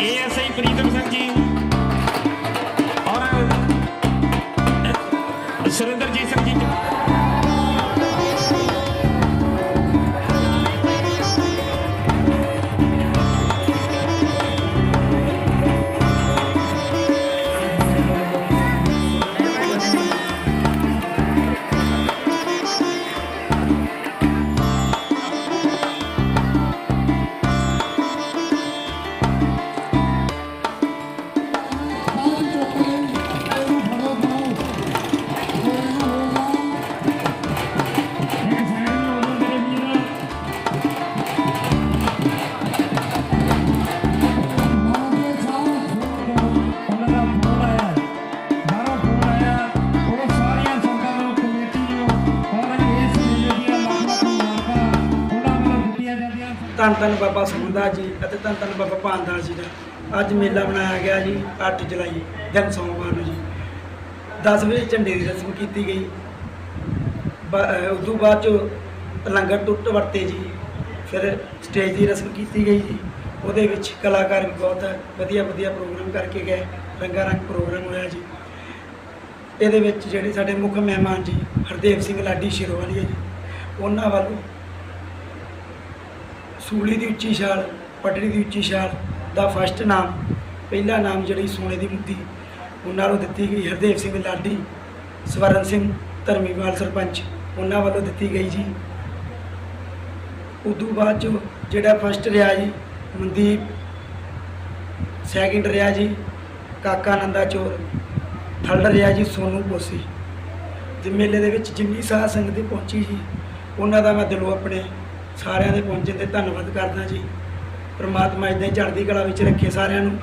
ASI Pritam Singh ji. ਧੰਨ ਧੰਨ ਬਾਬਾ ਸੁਖਦਾਸ ਜੀ ਅਤੇ ਧੰਨ ਧੰਨ ਬਾਬਾ ਭਾਨਦਾਸ ਜੀ ਦਾ। ਅੱਜ ਮੇਲਾ ਮਨਾਇਆ ਗਿਆ ਜੀ 8 ਜੁਲਾਈ ਦਿਨ ਸੋਮਵਾਰ ਨੂੰ ਜੀ। 10 ਵਜੇ ਝੰਡੇ ਦੀ ਰਸਮ ਕੀਤੀ ਗਈ। ਉਸ ਤੋਂ ਬਾਅਦ ਚ ਲੰਗਰ ਟੁੱਟ ਵਰਤੇ ਜੀ। ਫਿਰ ਸਟੇਜ ਦੀ ਰਸਮ ਕੀਤੀ ਗਈ ਜੀ। ਉਹਦੇ ਵਿੱਚ ਕਲਾਕਾਰ ਵੀ ਬਹੁਤ ਵਧੀਆ ਵਧੀਆ ਪ੍ਰੋਗਰਾਮ ਕਰਕੇ ਗਏ। ਰੰਗਾ ਰੰਗ ਪ੍ਰੋਗਰਾਮ ਹੋਇਆ ਜੀ। ਇਹਦੇ ਵਿੱਚ ਜਿਹੜੇ ਸਾਡੇ ਮੁੱਖ ਮਹਿਮਾਨ ਜੀ, ਹਰਦੇਵ ਸਿੰਘ ਲਾਡੀ ਸ਼ਿਰੋਵਾਲੀਆ ਜੀ, ਉਹਨਾਂ ਵੱਲੋਂ ਸੂਲੀ ਦੀ ਉੱਚੀ ਛਾਲ, ਪਟੜੀ ਦੀ ਉੱਚੀ ਛਾਲ ਦਾ ਫਸਟ ਨਾਮ, ਪਹਿਲਾ ਨਾਮ ਜਿਹੜੀ ਸੋਨੇ ਦੀ ਮੁੱਦੀ, ਉਹਨਾਂ ਨੂੰ ਦਿੱਤੀ ਗਈ ਹਰਦੇਵ ਸਿੰਘ ਲਾਡੀ, ਸਵਰਨ ਸਿੰਘ ਧਰਮੀਵਾਲ ਸਰਪੰਚ, ਉਹਨਾਂ ਵੱਲੋਂ ਦਿੱਤੀ ਗਈ ਜੀ। ਉਦੋਂ ਬਾਅਦ ਚ ਜਿਹੜਾ ਫਸਟ ਰਿਹਾ ਜੀ, ਮਨਦੀਪ ਸੈਕਿੰਡ ਰਿਹਾ ਜੀ, ਕਾਕਾ ਨੰਦਾ ਚੋਰ ਥਰਡ ਰਿਹਾ ਜੀ, ਸੋਨੂ ਪੋਸੀ ਤੇ ਮੇਲੇ ਦੇ ਵਿੱਚ ਜਿੰਨੀ ਸਾਹ ਸੰਗਤ ਪਹੁੰਚੀ ਜੀ, ਉਹਨਾਂ ਦਾ ਮੈਂ ਦਿਲੋਂ ਆਪਣੇ ਸਾਰਿਆਂ ਦੇ ਪਹੁੰਚਣ ਤੇ ਧੰਨਵਾਦ ਕਰਦਾ ਜੀ। ਪ੍ਰਮਾਤਮਾ ਇਦਾਂ ਹੀ ਚੜ੍ਹਦੀ ਕਲਾ ਵਿੱਚ ਰੱਖੇ ਸਾਰਿਆਂ ਨੂੰ।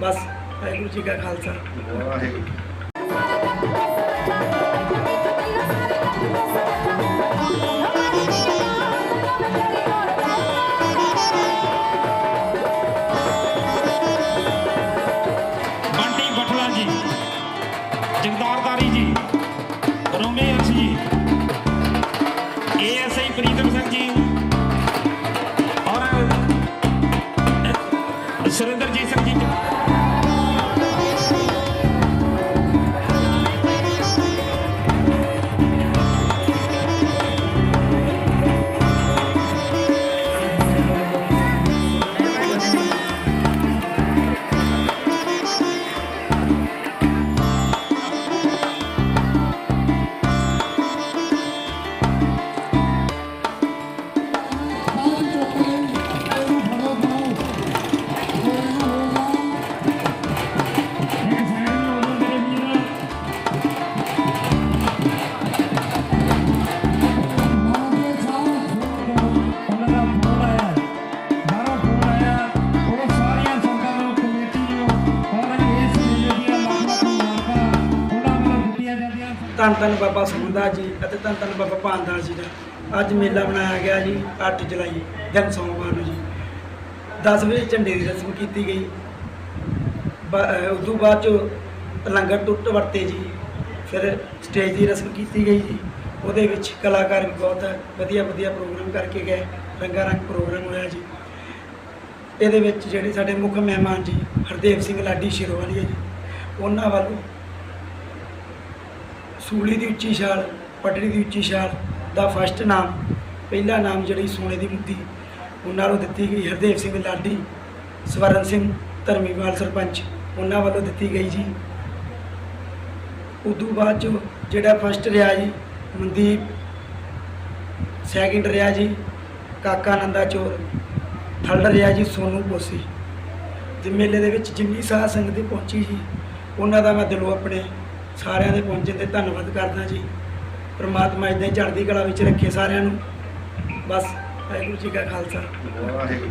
ਬਸ, ਵਾਹਿਗੁਰੂ ਜੀ ਕਾ ਖਾਲਸਾ। ਬੰਟੀ ਬਠਲਾ ਜੀ ਜਗਦਾਰਦਾਰੀ ਜੀ, ਰੋਮੇ ਜੀ। ਧੰਨ ਧੰਨ ਬਾਬਾ ਸੁਖਦਾਸ ਜੀ ਅਤੇ ਧੰਨ ਧੰਨ ਬਾਬਾ ਭਾਨਦਾਸ ਜੀ ਦਾ ਅੱਜ ਮੇਲਾ ਮਨਾਇਆ ਗਿਆ ਜੀ 8 ਜੁਲਾਈ ਦਿਨ ਸੋਮਵਾਰ ਨੂੰ ਜੀ। 10 ਵਜੇ ਝੰਡੇ ਦੀ ਰਸਮ ਕੀਤੀ ਗਈ। ਬ- ਉਸ ਤੋਂ ਬਾਅਦ ਚ ਲੰਗਰ ਟੁੱਟ ਵਰਤੇ ਜੀ, ਫਿਰ ਸਟੇਜ ਦੀ ਰਸਮ ਕੀਤੀ ਗਈ ਜੀ। ਉਹਦੇ ਵਿੱਚ ਕਲਾਕਾਰ ਵੀ ਬਹੁਤ ਵਧੀਆ ਵਧੀਆ ਪ੍ਰੋਗਰਾਮ ਕਰਕੇ ਗਏ। ਰੰਗਾ ਰੰਗ ਪ੍ਰੋਗਰਾਮ ਹੋਇਆ ਜੀ। ਇਹਦੇ ਵਿੱਚ ਜਿਹੜੇ ਸਾਡੇ ਮੁੱਖ ਮਹਿਮਾਨ ਜੀ, ਹਰਦੇਵ ਸਿੰਘ ਲਾਡੀ ਸ਼ਿਰੋਵਾਲੀਆ ਜੀ, ਉਹਨਾਂ ਵੱਲੋਂ ਸੂਲੀ ਦੀ ਉੱਚੀ ਛਾਲ, ਪਟੜੀ ਦੀ ਉੱਚੀ ਛਾਲ ਦਾ ਫਸਟ ਨਾਮ, ਪਹਿਲਾ ਨਾਮ ਜਿਹੜੀ ਸੋਨੇ ਦੀ ਮੁੱਦੀ, ਉਹਨਾਂ ਨੂੰ ਦਿੱਤੀ ਗਈ ਹਰਦੇਵ ਸਿੰਘ ਲਾਡੀ, ਸਵਰਨ ਸਿੰਘ ਧਰਮੀਵਾਲ ਸਰਪੰਚ, ਉਹਨਾਂ ਵੱਲੋਂ ਦਿੱਤੀ ਗਈ ਜੀ। ਉਦੋਂ ਬਾਅਦ ਚ ਜਿਹੜਾ ਫਸਟ ਰਿਹਾ ਜੀ, ਮਨਦੀਪ ਸੈਕਿੰਡ ਰਿਹਾ ਜੀ, ਕਾਕਾ ਨੰਦਾ ਚੋਰ ਥਰਡ ਰਿਹਾ ਜੀ ਸੋਨੂ ਪੋਸੀ ਤੇ ਮੇਲੇ ਦੇ ਵਿੱਚ ਜਿੰਨੀ ਸਾਹ ਸੰਗਤ ਪਹੁੰਚੀ ਜੀ, ਉਹਨਾਂ ਦਾ ਮੈਂ ਦਿਲੋਂ ਆਪਣੇ ਸਾਰਿਆਂ ਦੇ ਪਹੁੰਚਣ ਤੇ ਧੰਨਵਾਦ ਕਰਦਾ ਜੀ। ਪ੍ਰਮਾਤਮਾ ਇਦਾਂ ਹੀ ਚੜ੍ਹਦੀ ਕਲਾ ਵਿੱਚ ਰੱਖੇ ਸਾਰਿਆਂ ਨੂੰ। ਬਸ, ਵਾਹਿਗੁਰੂ ਜੀ ਕਾ ਖਾਲਸਾ। ਵਾਹਿਗੁਰੂ